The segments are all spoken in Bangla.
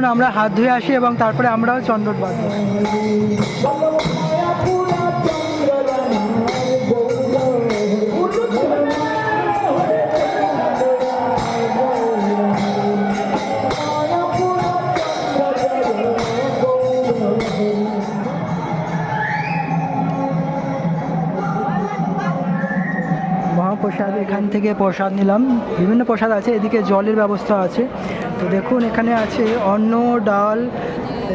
চলুন, আমরা হাত ধুয়ে আসি এবং তারপরে আমরাও চন্দন বাঁধবো। মহাপ্রসাদ, এখান থেকে প্রসাদ নিলাম। বিভিন্ন প্রসাদ আছে, এদিকে জলের ব্যবস্থা আছে। তো দেখুন, এখানে আছে অন্ন, ডাল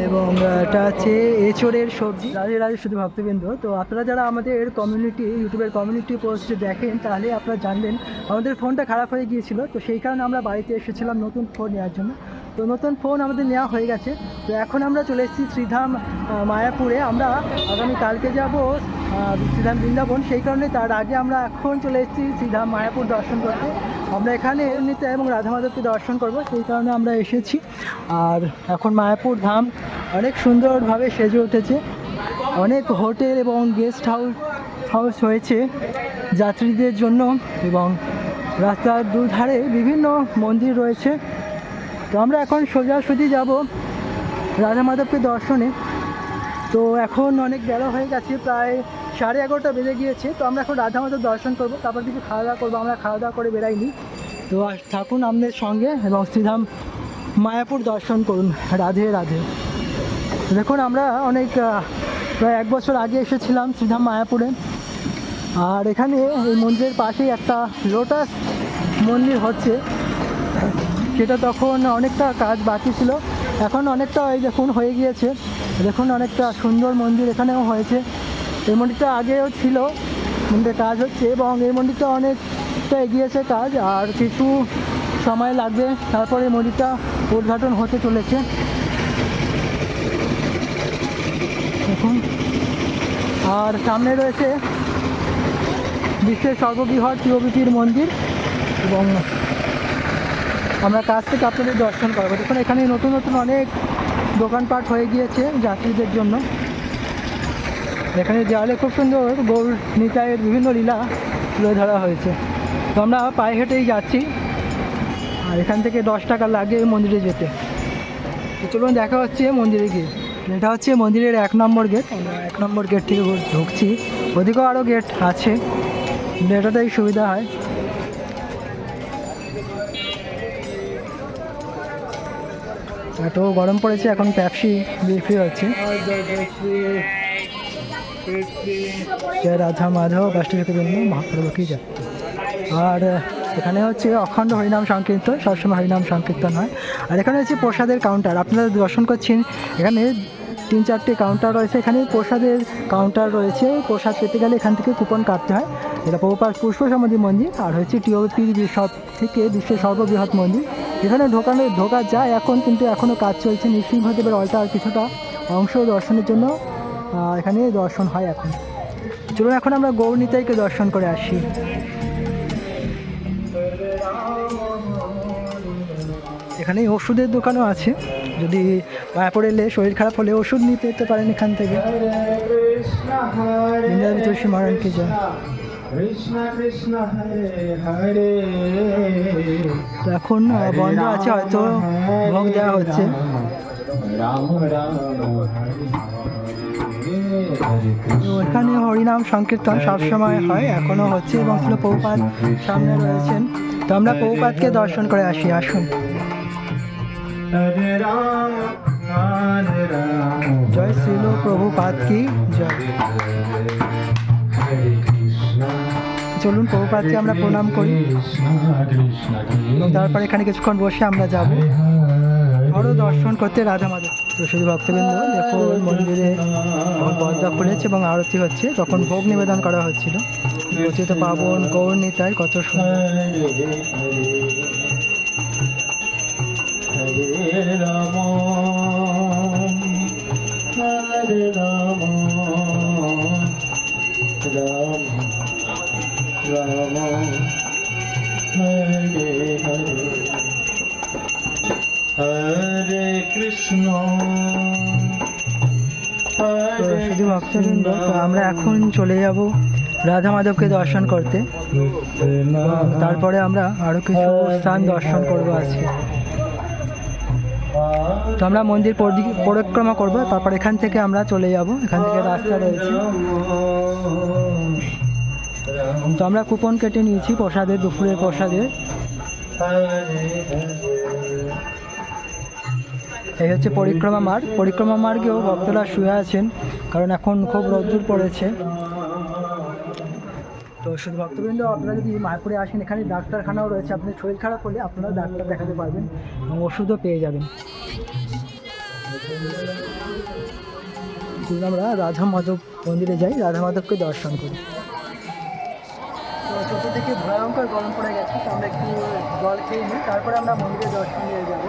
এবং এটা আছে এঁচড়ের সবজি। রাজে রাজে শুধু ভক্তবৃন্দ। তো আপনারা যারা আমাদের কমিউনিটি ইউটিউবের কমিউনিটি পোস্ট দেখেন, তাহলে আপনারা জানবেন, আমাদের ফোনটা খারাপ হয়ে গিয়েছিল। তো সেই কারণে আমরা বাড়িতে এসেছিলাম নতুন ফোন নেওয়ার জন্য। তো নতুন ফোন আমাদের নেওয়া হয়ে গেছে। তো এখন আমরা চলে এসেছি শ্রীধাম মায়াপুরে। আমরা আগামী কালকে যাব শ্রীধাম বৃন্দাবন। সেই কারণে তার আগে আমরা এখন চলে এসেছি শ্রীধাম, মায়াপুর দর্শন করতে। আমরা এখানে নিতে এবং রাধা মাধবকে দর্শন করব, সেই কারণে আমরা এসেছি। আর এখন মায়াপুর ধাম অনেক সুন্দরভাবে সেজে উঠেছে। অনেক হোটেল এবং গেস্ট হাউস হাউস হয়েছে যাত্রীদের জন্য এবং রাস্তার দুধারে বিভিন্ন মন্দির রয়েছে। তো আমরা এখন সোজাসুজি যাব রাধা মাধবকে দর্শনে। তো এখন অনেক বেলা হয়ে গেছে, প্রায় সাড়ে এগারোটা বেজে গিয়েছে, তো আমরা এখন রাধা দর্শন করব, তারপর কিছু খাওয়া দাওয়া করব, আমরা খাওয়া দাওয়া করে বেরাইনি। তো থাকুন আমাদের সঙ্গে এবং শ্রীধাম মায়াপুর দর্শন করুন, রাধে রাধে। দেখুন, আমরা অনেক প্রায় এক বছর আগে এসেছিলাম শ্রীধাম মায়াপুরে, আর এখানে এই মন্দিরের পাশেই একটা লোটাস মন্দির হচ্ছে। সেটা তখন অনেকটা কাজ বাকি ছিল, এখন অনেকটা এই দেখুন হয়ে গিয়েছে। দেখুন, অনেকটা সুন্দর মন্দির এখানেও হয়েছে। এই মন্দিরটা আগেও ছিল মন্দিরের কাজ হচ্ছে এবং এই মন্দিরটা অনেকটা এগিয়েছে কাজ, আর কিছু সময় লাগবে তারপরে এই মন্দিরটা উদ্ঘাটন হতে চলেছে। দেখুন, আর সামনে রয়েছে বিশ্বের সর্ববৃহৎ টিওবিপির মন্দির এবং আমরা কাছ থেকে আপনাদের দর্শন করব। দেখুন, এখানে নতুন নতুন অনেক দোকানপাট হয়ে গিয়েছে যাত্রীদের জন্য। এখানে দেওয়ালে খুব সুন্দর গৌর নিতাইয়ের বিভিন্ন লীলা তুলে ধরা হয়েছে। তো আমরা পায়ে হেঁটেই যাচ্ছি। আর এখান থেকে দশ টাকা লাগে এই মন্দিরে যেতে। তো চলুন দেখা হচ্ছে মন্দিরে গিয়ে। এটা হচ্ছে মন্দিরের এক নম্বর গেট। আমরা এক নম্বর গেট থেকে ঢুকছি। ওদিকেও আরও গেট আছে। এটাতেই সুবিধা হয়। এত গরম পড়েছে, এখন প্যাপসি বিক্রি হচ্ছে। জয় রাধা মাধব অষ্টমীকে জন্য মহাপ্রভু কি আর, এখানে হচ্ছে অখণ্ড হরিনাম সংকীর্তন, সবসময় হরিনাম সংকীর্তন হয়। আর এখানে হচ্ছে প্রসাদের কাউন্টার আপনারা দর্শন করছেন, এখানে তিন চারটে কাউন্টার রয়েছে। এখানে প্রসাদের কাউন্টার রয়েছে, প্রসাদ পেতে গেলে এখান থেকে কুপন কাটতে হয়। এটা পৌপার পুষ্প সমাধি মন্দির, আর হচ্ছে টিওপির সব থেকে বিশ্বের সর্ববৃহৎ মন্দির। এখানে ঢোকানো, ঢোকা যায় এখন, কিন্তু এখনও কাজ চলছে। নৃসিংহদেবের অলটার কিছুটা অংশ দর্শনের জন্য। এখানে দর্শন হয় এখন। চলুন এখন আমরা গৌরনীতাইকে দর্শন করে আসি। এখানে ওষুধের দোকানও আছে। যদি মায়াপুর এলে শরীর খারাপ হলে ওষুধ নিতে যেতে পারেন এখান থেকে। তুলসী হরে তো এখন বন্ধ আছে হয়তো ভোগ দেওয়া হচ্ছে। রাম রাম। তো এখানে হরিনাম সংকীর্তন সবসময় হয় এখনও হচ্ছে এবং ছিল পৌপাত সামনে রয়েছেন। তো আমরা পৌপাতকে দর্শন করে আসি আসুন। জয় শ্রীল প্রভুপাত কি জয়। চলুন প্রভুপাতকে আমরা প্রণাম করি। এবং তারপর এখানে কিছুক্ষণ বসে আমরা যাব। আরও দর্শন করতে রাধা মাধব। তো শুধু ভক্তবৃন্দ দেখুন মন্দিরে পর্দা খুলেছে এবং আরতি হচ্ছে। তখন ভোগ নিবেদন করা হচ্ছিল। রচিত পাবন, গৌর নিতাই কত সুন্দর। তো শুধু ভক্তবৃন্দ, তো আমরা এখন চলে যাব রাধা মাধবকে দর্শন করতে। তারপরে আমরা আরও কিছু স্থান দর্শন করব আজকে। তো আমরা মন্দির পরিক্রমা করব, তারপর এখান থেকে আমরা চলে যাব, এখান থেকে রাস্তা রয়েছে। তো আমরা কুপন কেটে নিয়েছি প্রসাদের, দুপুরের প্রসাদের। এই হচ্ছে পরিক্রমা মার্গ। পরিক্রমা মার্গেও ভক্তরা শুয়ে আছেন, কারণ এখন খুব রোদ্দুর পড়েছে। তো শুধু ভক্তবৃন্দ, আপনারা যদি মায়াপুরে আসেন, এখানে ডাক্তারখানাও রয়েছে। আপনাদের শরীর খারাপ হলে আপনারা ডাক্তার দেখাতে পারবেন এবং ওষুধও পেয়ে যাবেন। আমরা রাধা মাধব মন্দিরে যাই। রাধা মাধবকে দর্শন করি। তো চতুর্দিকে ভয়ঙ্কর গরম পড়ে গেছে, তো আমরা একটু জল খেয়ে নিই। তারপরে আমরা মন্দিরে দর্শন নিয়ে যাব।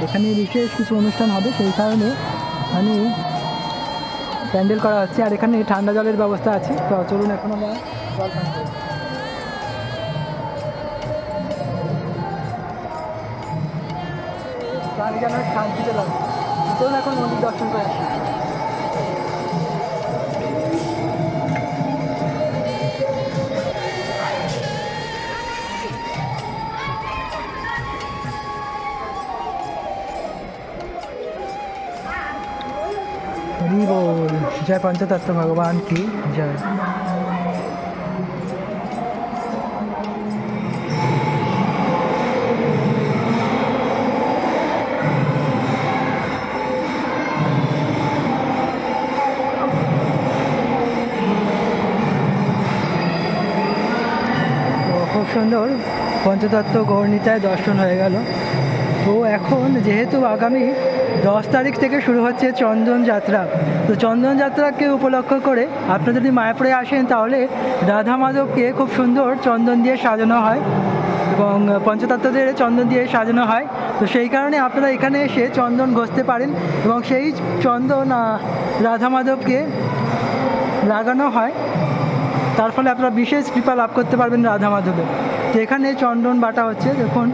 আর এখানে বিশেষ কিছু অনুষ্ঠান হবে, সেই কারণে আমি প্যান্ডেল করা হচ্ছে। আর এখানে ঠান্ডা জলের ব্যবস্থা আছে। তো চলুন এখন আমরা জল যেন শান্তিতে লাগে চলুন এখন মন্দির দর্শন করে আসি। जय पंचतत्व भगवान की जय তো খুব সুন্দর পঞ্চতত্ত্ব গৌরনীতায় দর্শন হয়ে গেল তো এখন যেহেতু আগামী দশ তারিখ থেকে শুরু হচ্ছে চন্দন যাত্রা। তো চন্দন যাত্রাকে উপলক্ষ করে আপনারা যদি মায়াপুরে আসেন তাহলে রাধা মাধবকে খুব সুন্দর চন্দন দিয়ে সাজানো হয় এবং পঞ্চতত্ত্বদের চন্দন দিয়ে সাজানো হয়। তো সেই কারণে আপনারা এখানে এসে চন্দন ঘষতে পারেন এবং সেই চন্দন রাধা মাধবকে লাগানো হয়। তার ফলে আপনারা বিশেষ কৃপা লাভ করতে পারবেন রাধা মাধবের তো এখানে চন্দন বাটা হচ্ছে। দেখুন,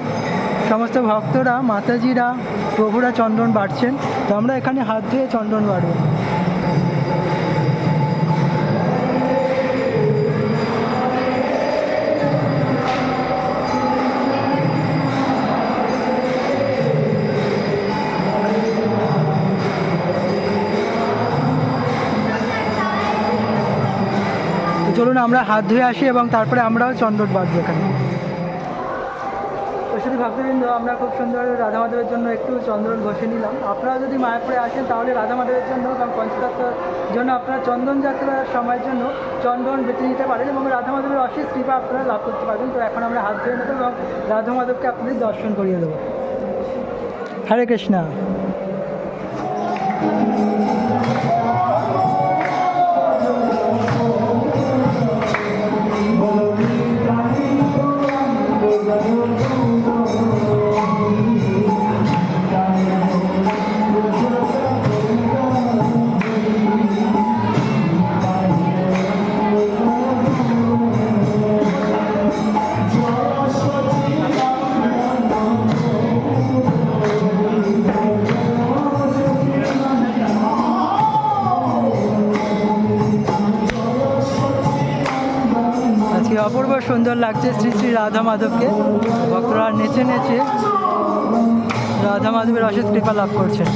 সমস্ত ভক্তরা, মাতাজিরা প্রভুরা চন্দন বাড়ছেন, তো আমরা এখানে হাত ধুয়ে চন্দন বাড়ব। চলুন, আমরা হাত ধুয়ে আসি এবং তারপরে আমরাও চন্দন বাঁধবো এখানে। ভক্তবৃন্দ আমরা খুব সুন্দর রাধা মাধবের জন্য একটু চন্দন ঘষে নিলাম। আপনারা যদি মায়াপুরে আসেন, তাহলে রাধা মাধবের জন্য এবং পঞ্চতত্ত্বর জন্য আপনারা চন্দন যাত্রার সময়ের জন্য চন্দন বেছে নিতে পারেন এবং রাধা মাধবের অশেষ কৃপা আপনারা লাভ করতে পারবেন। তো এখন আমরা হাত ধরে নেব এবং রাধা মাধবকে আপনাদের দর্শন করিয়ে দেবো। হরে কৃষ্ণা। সুন্দর লাগছে শ্রী শ্রী রাধা মাধবকে। ভক্তরা নেচে নেচে রাধা মাধবের অশেষ কৃপা লাভ করছেন।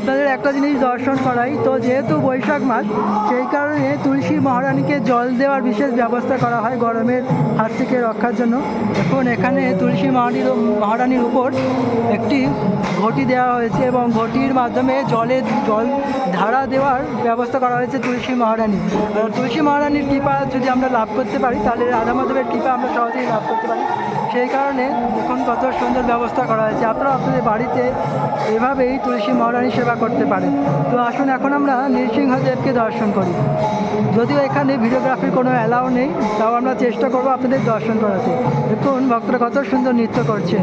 আপনাদের একটা জিনিস দর্শন করাই। তো যেহেতু বৈশাখ মাস, সেই কারণে তুলসী মহারানীকে জল দেওয়ার বিশেষ ব্যবস্থা করা হয় গরমের হাত থেকে রক্ষার জন্য। এখন এখানে তুলসী মহারানীর মহারানীর উপর একটি ঘটি দেওয়া হয়েছে এবং ঘটির মাধ্যমে জলে, জল ধারা দেওয়ার ব্যবস্থা করা হয়েছে তুলসী মহারানী। তুলসী মহারানীর কৃপা যদি আমরা লাভ করতে পারি, তাহলে রাধা মাধবের কৃপা আমরা সহজেই লাভ করতে পারি। সেই কারণে এখন কত সুন্দর ব্যবস্থা করা হয়েছে। আপনারা আপনাদের বাড়িতে এভাবেই তুলসী মহারানী সেবা করতে পারেন। তো আসুন, এখন আমরা নৃসিংহদেবকে দর্শন করি। যদিও এখানে ভিডিওগ্রাফির কোনো অ্যালাউ নেই, তাও আমরা চেষ্টা করব আপনাদের দর্শন করাতে। দেখুন, ভক্তরা কত সুন্দর নৃত্য করছে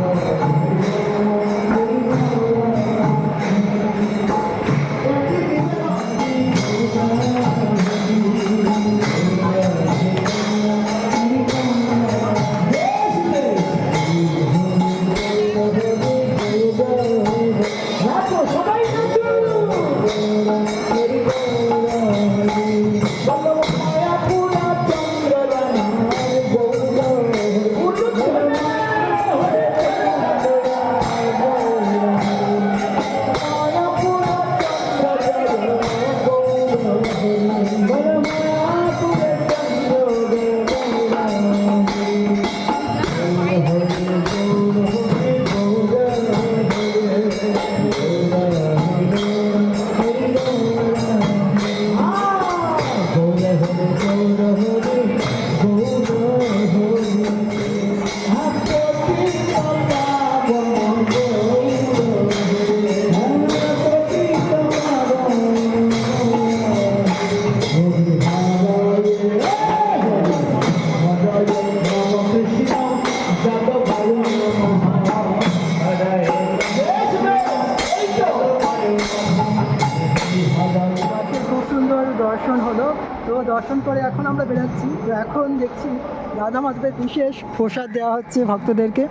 এখন রাধা মাধবের বিশেষ প্রসাদ দেওয়া হচ্ছে ভক্তদেরকে।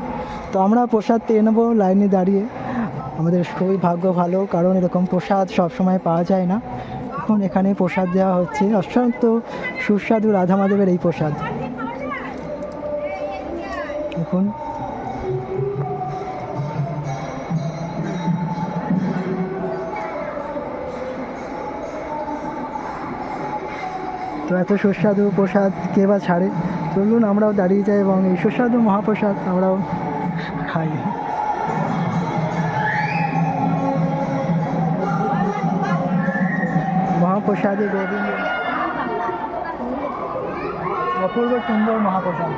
তো আমরা প্রসাদ পেয়ে নেব লাইনে দাঁড়িয়ে। আমাদের খুবই ভাগ্য ভালো, কারণ এরকম প্রসাদ সবসময় পাওয়া যায় না। এখন এখানে প্রসাদ দেওয়া হচ্ছে। অত্যন্ত সুস্বাদু রাধা মাধবের এই প্রসাদ। দেখুন। তো এত সুস্বাদু প্রসাদ কে বা ছাড়ে? চলুন আমরাও দাঁড়িয়ে যাই এবং এই সুস্বাদু মহাপ্রসাদ আমরাও খাই। মহাপ্রসাদে গোবিন্দ। অপূর্ব সুন্দর মহাপ্রসাদ।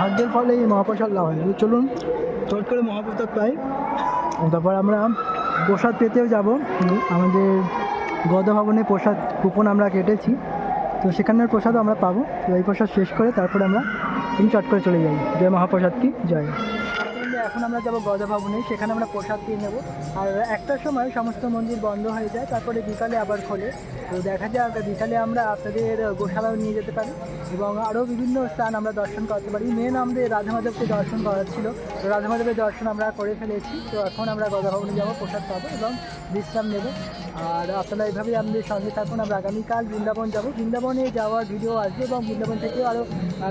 ভাগ্যের ফলে এই মহাপ্রসাদ লাভ হয়। চলুন, চট করে মহাপ্রসাদ পাই। তারপর আমরা প্রসাদ পেতেও যাব। আমাদের গদ ভবনে প্রসাদ কুপন আমরা কেটেছি। তো সেখানের প্রসাদও আমরা পাবো। তো এই প্রসাদ শেষ করে তারপরে আমরা তুমি চট করে চলে যাই। জয় মহাপ্রসাদ কি? জয়। এখন আমরা যাব গদা ভবনে সেখানে আমরা প্রসাদ দিয়ে নেব। আর একটার সময় সমস্ত মন্দির বন্ধ হয়ে যায়। তারপরে বিকালে আবার খোলে। তো দেখা যাক, বিকালে আমরা আপনাদের গোশালাও নিয়ে যেতে পারি। এবং আরও বিভিন্ন স্থান আমরা দর্শন করতে পারি। মেন আমাদের রাধা মাধবকে দর্শন করার ছিল। তো রাধা মাধবের দর্শন আমরা করে ফেলেছি। তো এখন আমরা গদা ভবনে যাব, প্রসাদ পাবো এবং বিশ্রাম নেব। আর আপনারা এইভাবেই আমাদের সঙ্গে থাকুন। আমরা আগামীকাল বৃন্দাবন যাব। বৃন্দাবনে যাওয়ার ভিডিও আসবে এবং বৃন্দাবন থেকেও আরও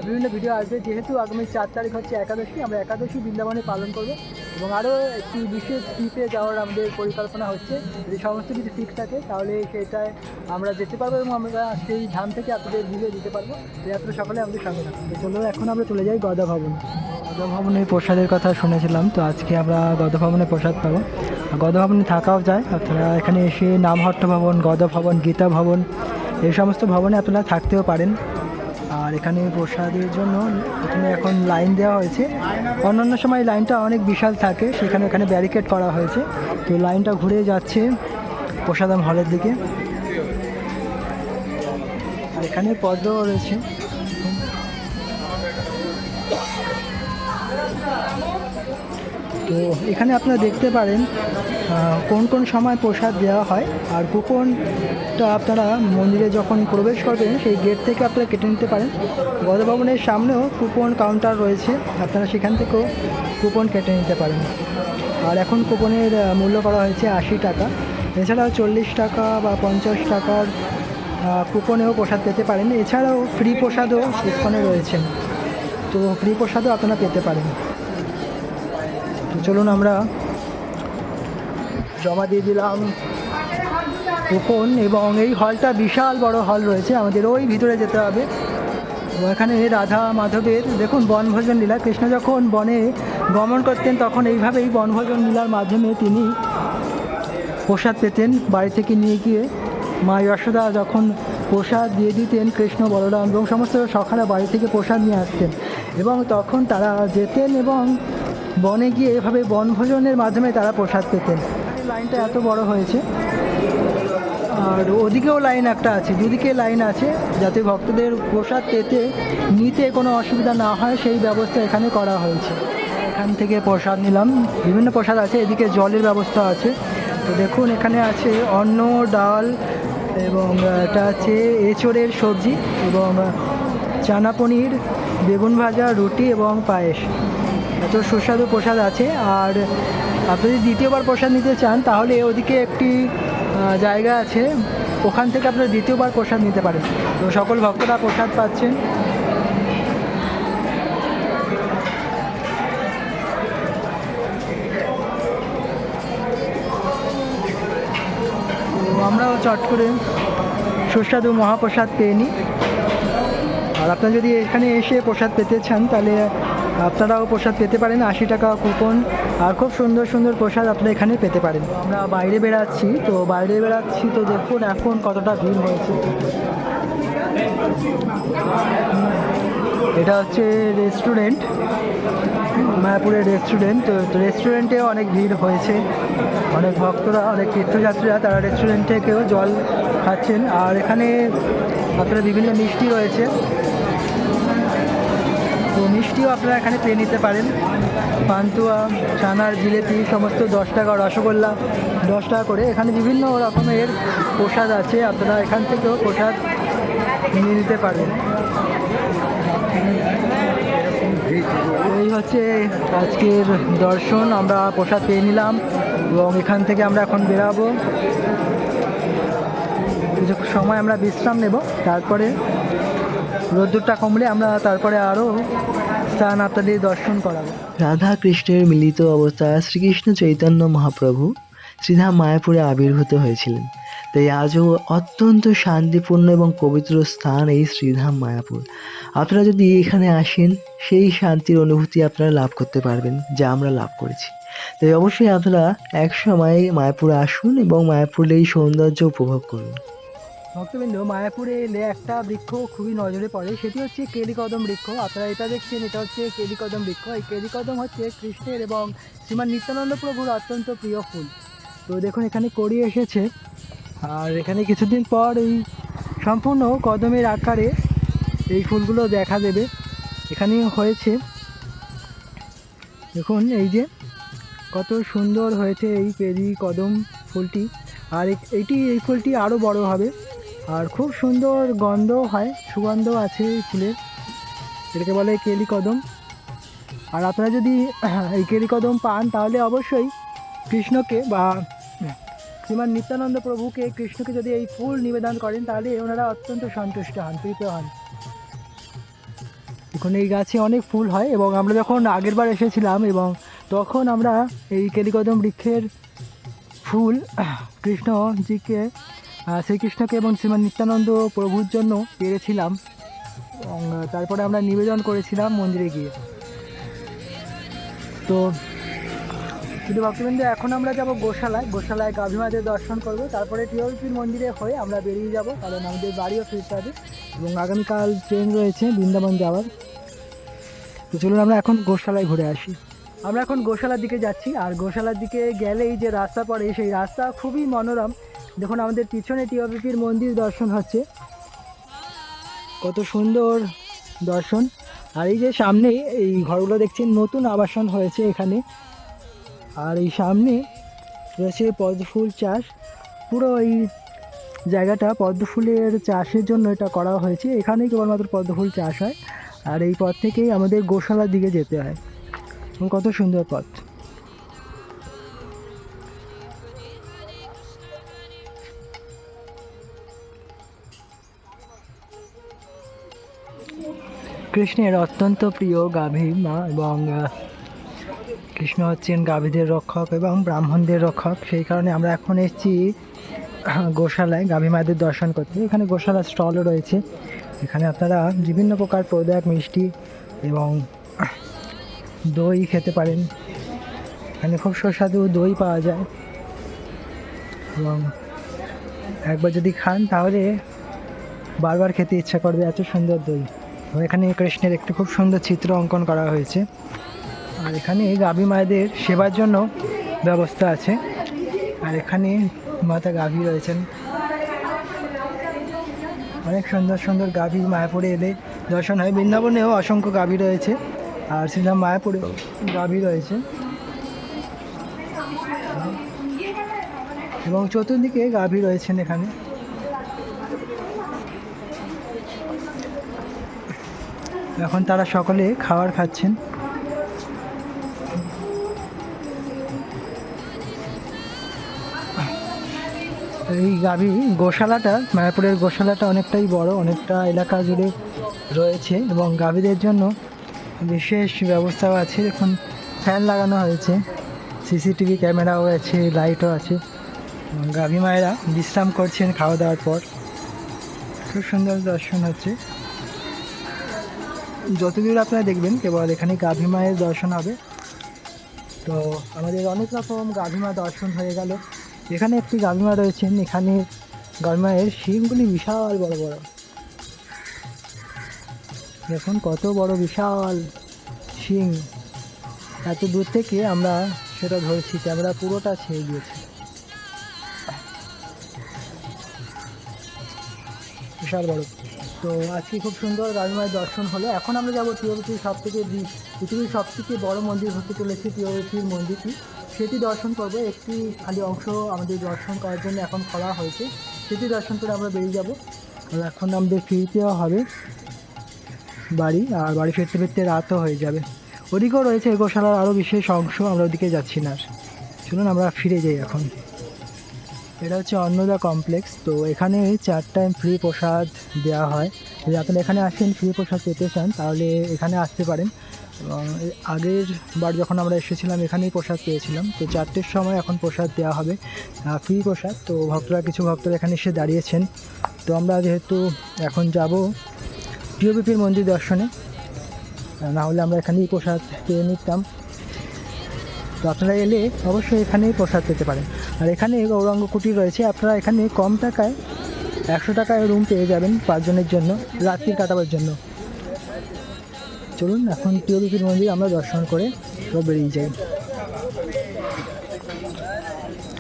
বিভিন্ন ভিডিও আসবে। যেহেতু আগামী চার তারিখ হচ্ছে একাদশী, আমরা একাদশী বৃন্দাবনে পালন করব। এবং আরও একটি বিশেষ ট্রিপে যাওয়ার আমাদের পরিকল্পনা হচ্ছে। যদি সমস্ত কিছু ঠিক থাকে, তাহলে সেটায় আমরা যেতে পারব এবং আমরা সেই ধাম থেকে আপনাদের ভিডিও দিতে পারব। আপনারা সকালে আমাদের সঙ্গে থাকুন তো চলো, এখন আমরা চলে যাই গদা ভবন। গদা ভবনের প্রসাদের কথা শুনেছিলাম, তো আজকে আমরা গদা ভবনে প্রসাদ পাবো। গদা ভবনে থাকাও যায়, আপনারা এখানে এসে নামহট্ট ভবন, গদা ভবন, গীতা ভবন, এই সমস্ত ভবনে আপনারা থাকতেও পারেন। আর এখানে প্রসাদের জন্য এখানে এখন লাইন দেওয়া হয়েছে। অন্যান্য সময় লাইনটা অনেক বিশাল থাকে, সেখানে এখানে ব্যারিকেড করা হয়েছে। তো লাইনটা ঘুরে যাচ্ছে প্রসাদম হলের দিকে। এখানে পদ্মও রয়েছে। তো এখানে আপনারা দেখতে পারেন কোন কোন সময় প্রসাদ দেওয়া হয় আর কুপনটা আপনারা মন্দিরে যখন প্রবেশ করবেন, সেই গেট থেকে আপনারা কেটে নিতে পারেন। গদভবনের সামনেও কুপন কাউন্টার রয়েছে, আপনারা সেখান থেকেও কুপন কেটে নিতে পারেন। আর এখন কুপনের মূল্য করা হয়েছে আশি টাকা। এছাড়াও চল্লিশ টাকা বা পঞ্চাশ টাকার কুপনেও প্রসাদ পেতে পারেন। এছাড়াও ফ্রি প্রসাদও ইস্কনে রয়েছে। তো ফ্রি প্রসাদও আপনারা পেতে পারেন। তো চলুন আমরা জমা দিয়ে দিলাম। কুপন এবং এই হলটা বিশাল বড় হল রয়েছে, আমাদের ওই ভিতরে যেতে হবে। এখানে রাধা মাধবের, দেখুন, বনভোজন লীলা। কৃষ্ণ যখন বনে গমন করতেন, তখন এইভাবেই বনভোজন লীলার মাধ্যমে তিনি প্রসাদ পেতেন, বাড়ি থেকে নিয়ে গিয়ে। মা যশোদা যখন প্রসাদ দিয়ে দিতেন, কৃষ্ণ, বলরাম এবং সমস্ত সখারা বাড়ি থেকে প্রসাদ নিয়ে আসতেন। এবং তখন তারা যেতেন এবং বনে গিয়ে এভাবে বনভোজনের মাধ্যমে তারা প্রসাদ পেতেন। লাইনটা এত বড় হয়েছে। আর ওদিকেও লাইন একটা আছে, দুদিকে লাইন আছে, যাতে ভক্তদের প্রসাদ পেতে নিতে কোনো অসুবিধা না হয়, সেই ব্যবস্থা এখানে করা হয়েছে। এখান থেকে প্রসাদ নিলাম। বিভিন্ন প্রসাদ আছে, এদিকে জলের ব্যবস্থা আছে। তো দেখুন, এখানে আছে অন্ন, ডাল এবং এটা আছে এঁচড়ের সবজি এবং চানা পনির, বেগুন ভাজা, রুটি এবং পায়েস। এত সুস্বাদু প্রসাদ আছে। আর আপনি যদি দ্বিতীয়বার প্রসাদ নিতে চান, তাহলে ওদিকে একটি জায়গা আছে। ওখান থেকে আপনারা দ্বিতীয়বার প্রসাদ নিতে পারেন। তো সকল ভক্তরা প্রসাদ পাচ্ছেন। আমরাও চট করে সুস্বাদু মহাপ্রসাদ পেয়ে নিই। আর আপনারা যদি এখানে এসে প্রসাদ পেতে চান, তাহলে আপনারাও প্রসাদ পেতে পারেন, আশি টাকা কুপন আর খুব সুন্দর সুন্দর প্রসাদ আপনারা এখানে পেতে পারেন। আমরা বাইরে বেরাচ্ছি তো বাইরে বেরাচ্ছি তো দেখুন এখন কতটা ভিড় হয়েছে। এটা হচ্ছে রেস্টুরেন্ট মায়াপুরের রেস্টুরেন্ট তো তো রেস্টুরেন্টে অনেক ভিড় হয়েছে। অনেক ভক্তরা, অনেক তীর্থযাত্রীরা তারা রেস্টুরেন্ট থেকেও জল খাচ্ছেন। আর এখানে আপনার বিভিন্ন মিষ্টি রয়েছে। তো মিষ্টিও আপনারা এখানে পেয়ে নিতে পারেন। পান্তুয়া, চানার জিলেপি, সমস্ত দশ টাকা রসগোল্লা, দশ টাকা করে। এখানে বিভিন্ন রকমের প্রসাদ আছে। আপনারা এখান থেকেও প্রসাদ নিয়ে নিতে পারেন। এই হচ্ছে আজকের দর্শন। আমরা প্রসাদ পেয়ে নিলাম এবং এখান থেকে আমরা এখন বেরাবো। কিছু সময় আমরা বিশ্রাম নেব। তারপরে রোদ্দুরটা কমলে আমরা তারপরে আরও স্থান আপনাদের দর্শন করাবো। রাধা কৃষ্ণের মিলিত অবস্থায় শ্রীকৃষ্ণ চৈতন্য মহাপ্রভু শ্রীধাম মায়াপুরে আবির্ভূত হয়েছিলেন। তাই আজও অত্যন্ত শান্তিপূর্ণ এবং পবিত্র স্থান এই শ্রীধাম মায়াপুর। আপনারা যদি এখানে আসেন, সেই শান্তির অনুভূতি আপনারা লাভ করতে পারবেন, যা আমরা লাভ করেছি। তাই অবশ্যই আপনারা এক সময় মায়াপুরে আসুন এবং মায়াপুরের এই সৌন্দর্য উপভোগ করুন। ভক্তবৃন্দ, মায়াপুরে এলে একটা বৃক্ষ খুবই নজরে পড়ে, সেটি হচ্ছে কেলিকদম বৃক্ষ। আপনারা এটা দেখছেন, এটা হচ্ছে কেলিকদম বৃক্ষ। এই কেলিকদম হচ্ছে কৃষ্ণের এবং শ্রীমান নিত্যানন্দ প্রভুর অত্যন্ত প্রিয় ফুল। তো দেখুন, এখানে কড়ি এসেছে। আর এখানে কিছুদিন পর এই সম্পূর্ণ কদমের আকারে এই ফুলগুলো দেখা দেবে। এখানে হয়েছে, দেখুন, এই যে কত সুন্দর হয়েছে এই পেরি কদম ফুলটি। আর এইটি এই ফুলটি আরও বড় হবে। আর খুব সুন্দর গন্ধ হয় সুগন্ধ আছে এই ফুলের। এটাকে বলে কেলি কদম আর আপনারা যদি এই কেলি কদম পান, তাহলে অবশ্যই কৃষ্ণকে বা শ্রীমান নিত্যানন্দ প্রভুকে কৃষ্ণকে যদি এই ফুল নিবেদন করেন, তাহলে ওনারা অত্যন্ত সন্তুষ্ট হন, প্রীত হন। এখন এই গাছে অনেক ফুল হয় এবং আমরা যখন আগের বার এসেছিলাম এবং তখন আমরা এই কেলিকদম বৃক্ষের ফুল কৃষ্ণজিকে শ্রীকৃষ্ণকে এবং শ্রীমান নিত্যানন্দ প্রভুর জন্য পেরেছিলাম। এবং তারপরে আমরা নিবেদন করেছিলাম মন্দিরে গিয়ে। তো, কিন্তু ভক্তবৃন্দ, এখন আমরা যাব গোশালায়। গোশালায় গাভীমাদের দর্শন করব। তারপরে টিওপির মন্দিরে হয়ে আমরা বেরিয়ে যাব, কারণ আমাদের বাড়িও ফিরতে হবে। এবং আগামীকাল ট্রেন রয়েছে বৃন্দাবন যাওয়ার। তো চলুন আমরা এখন গোশালায় ঘুরে আসি। আমরা এখন গোশালার দিকে যাচ্ছি। আর গোশালার দিকে গেলেই যে রাস্তা পড়ে, সেই রাস্তা খুবই মনোরম। দেখুন, আমাদের পিছনে টিওপিপির মন্দির দর্শন হচ্ছে। কত সুন্দর দর্শন। আর এই যে সামনে এই ঘরগুলো দেখছেন, নতুন আবাসন হয়েছে এখানে। আর এই সামনে রয়েছে পদ্মফুল চাষ। পুরো এই জায়গাটা পদ্মফুলের চাষের জন্য এটা করা হয়েছে। এখানেই কেবলমাত্র পদ্মফুল চাষ হয়। আর এই পথ থেকেই আমাদের গোশালার দিকে যেতে হয়। এবং কত সুন্দর পথ। কৃষ্ণের অত্যন্ত প্রিয় গাভী মা এবং কৃষ্ণ হচ্ছেন গাভীদের রক্ষক এবং ব্রাহ্মণদের রক্ষক। সেই কারণে আমরা এখন এসেছি গোশালায় গাভী মায়েদের দর্শন করতে। এখানে গোশালা স্টলও রয়েছে। এখানে আপনারা বিভিন্ন প্রকার প্রোডাক্ট মিষ্টি এবং দই খেতে পারেন। এখানে খুব সুস্বাদু দই পাওয়া যায়। এবং একবার যদি খান তাহলে বারবার খেতে ইচ্ছা করবে, এত সুন্দর দই। এখানে কৃষ্ণের একটি খুব সুন্দর চিত্র অঙ্কন করা হয়েছে। আর এখানে গাভী মায়েদের সেবার জন্য ব্যবস্থা আছে। আর এখানে মাতা গাভী রয়েছেন। অনেক সুন্দর সুন্দর গাভী মায়াপুরে এলে দর্শন হয়। বৃন্দাবনেও অসংখ্য গাভী রয়েছে। আর শ্রীরাম মায়াপুরেও গাভী রয়েছে। এবং চতুর্দিকে গাভী রয়েছেন এখানে। এখন তারা সকলে খাবার খাচ্ছেন। এই গাভী গোশালাটা, মায়াপুরের গোশালাটা অনেকটাই বড়, অনেকটা এলাকা জুড়ে রয়েছে এবং গাভীদের জন্য বিশেষ ব্যবস্থাও আছে। এখন ফ্যান লাগানো হয়েছে, সিসিটিভি ক্যামেরাও আছে, লাইটও আছে। গাভী মায়েরা বিশ্রাম করছেন খাওয়া দাওয়ার পর। খুব সুন্দর দর্শন হচ্ছে। যতদূর আপনারা দেখবেন, কেবল এখানে গাভী মায়ের দর্শন হবে। তো আমাদের অনেক রকম গাভী মা দর্শন হয়ে গেল। এখানে একটি গাভী মা রয়েছেন, এখানে গাভী মায়ের শিংগুলি বিশাল বড় বড়। দেখুন কত বড় বিশাল শিং। এত দূর থেকে আমরা সেটা ধরেছি, ক্যামেরা পুরোটা ছেয়ে গিয়েছে। বিশাল বড়। তো আজকে খুব সুন্দর গাড়িমায়ের দর্শন হলো। এখন আমরা যাব টিওপির সব থেকে পৃথিবীর সব থেকে বড় মন্দির হতে চলেছে টিওপির মন্দিরটি। সেটি দর্শন করব। একটি খালি অংশ আমাদের দর্শন করার জন্য এখন খোলা হয়েছে। সেটি দর্শন করে আমরা বেরিয়ে যাব। এখন আমাদের ফিরতেও হবে বাড়ি, আর বাড়ি ফিরতে ফিরতে রাতও হয়ে যাবে। ওদিকেও রয়েছে গোশালার আরও বিশেষ অংশ, আমরা ওদিকে যাচ্ছি না। চলুন আমরা ফিরে যাই এখন। এটা হচ্ছে অন্নদা কমপ্লেক্স তো এখানে চার টাইম ফ্রি প্রসাদ দেওয়া হয়। যদি আপনারা এখানে আসেন ফ্রি প্রসাদ পেতে চান, তাহলে এখানে আসতে পারেন। এবং আগের বার যখন আমরা এসেছিলাম, এখানেই প্রসাদ পেয়েছিলাম। তো চারটের সময় এখন প্রসাদ দেওয়া হবে। ফ্রি প্রসাদ, তো ভক্তরা, কিছু ভক্তরা এখানে এসে দাঁড়িয়েছেন। তো আমরা যেহেতু এখন যাব পিওবিপির মন্দির দর্শনে না হলে আমরা এখানেই প্রসাদ পেয়ে নিতাম। তো আপনারা এলে অবশ্যই এখানেই প্রসাদ পেতে পারেন। আর এখানে গৌরাঙ্গ কুটির রয়েছে, আপনারা এখানে কম টাকায় একশো টাকায় রুম পেয়ে যাবেন পাঁচজনের জন্য, রাত্রি কাটাবার জন্য। চলুন, এখন টিওবিপির মন্দির আমরা দর্শন করে বেরিয়ে যাই।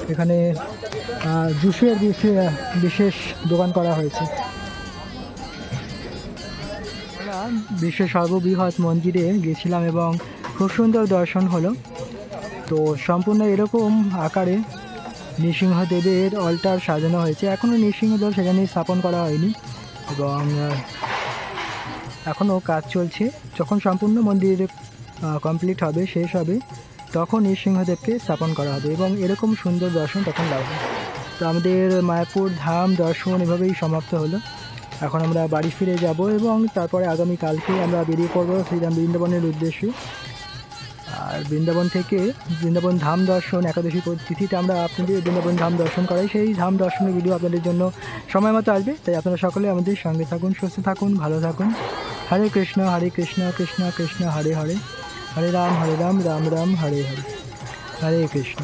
এখানে জুসের বিশে- বিশেষ দোকান করা হয়েছে। বিশ্বের সর্ববৃহৎ মন্দিরে গেছিলাম এবং খুব সুন্দর দর্শন হলো। তো সম্পূর্ণ এরকম আকারে নৃসিংহদেবের অল্টার সাজানো হয়েছে। এখনও নৃসিংহদেব সেখানে স্থাপন করা হয়নি এবং এখনও কাজ চলছে। যখন সম্পূর্ণ মন্দির কমপ্লিট হবে, শেষ হবে, তখন নৃসিংহদেবকে স্থাপন করা হবে এবং এরকম সুন্দর দর্শন তখন লাগবে তো আমাদের মায়াপুর ধাম দর্শন এভাবেই সমাপ্ত হলো। এখন আমরা বাড়ি ফিরে যাব এবং তারপরে আগামী কালকে আমরা বেরিয়ে পড়ব শ্রীরাম বৃন্দাবনের উদ্দেশ্যে। বৃন্দাবন থেকে বৃন্দাবন ধাম দর্শন একাদশী তিথিতে আমরা আপনাদের বৃন্দাবন ধাম দর্শন করাই। সেই ধাম দর্শনের ভিডিও আপনাদের জন্য সময় মতো আসবে। তাই আপনারা সকলে আমাদের সঙ্গে থাকুন, সুস্থ থাকুন, ভালো থাকুন। হরে কৃষ্ণ হরে কৃষ্ণ কৃষ্ণ কৃষ্ণ, হরে হরে। হরে রাম হরে রাম রাম রাম, হরে হরে। হরে কৃষ্ণ।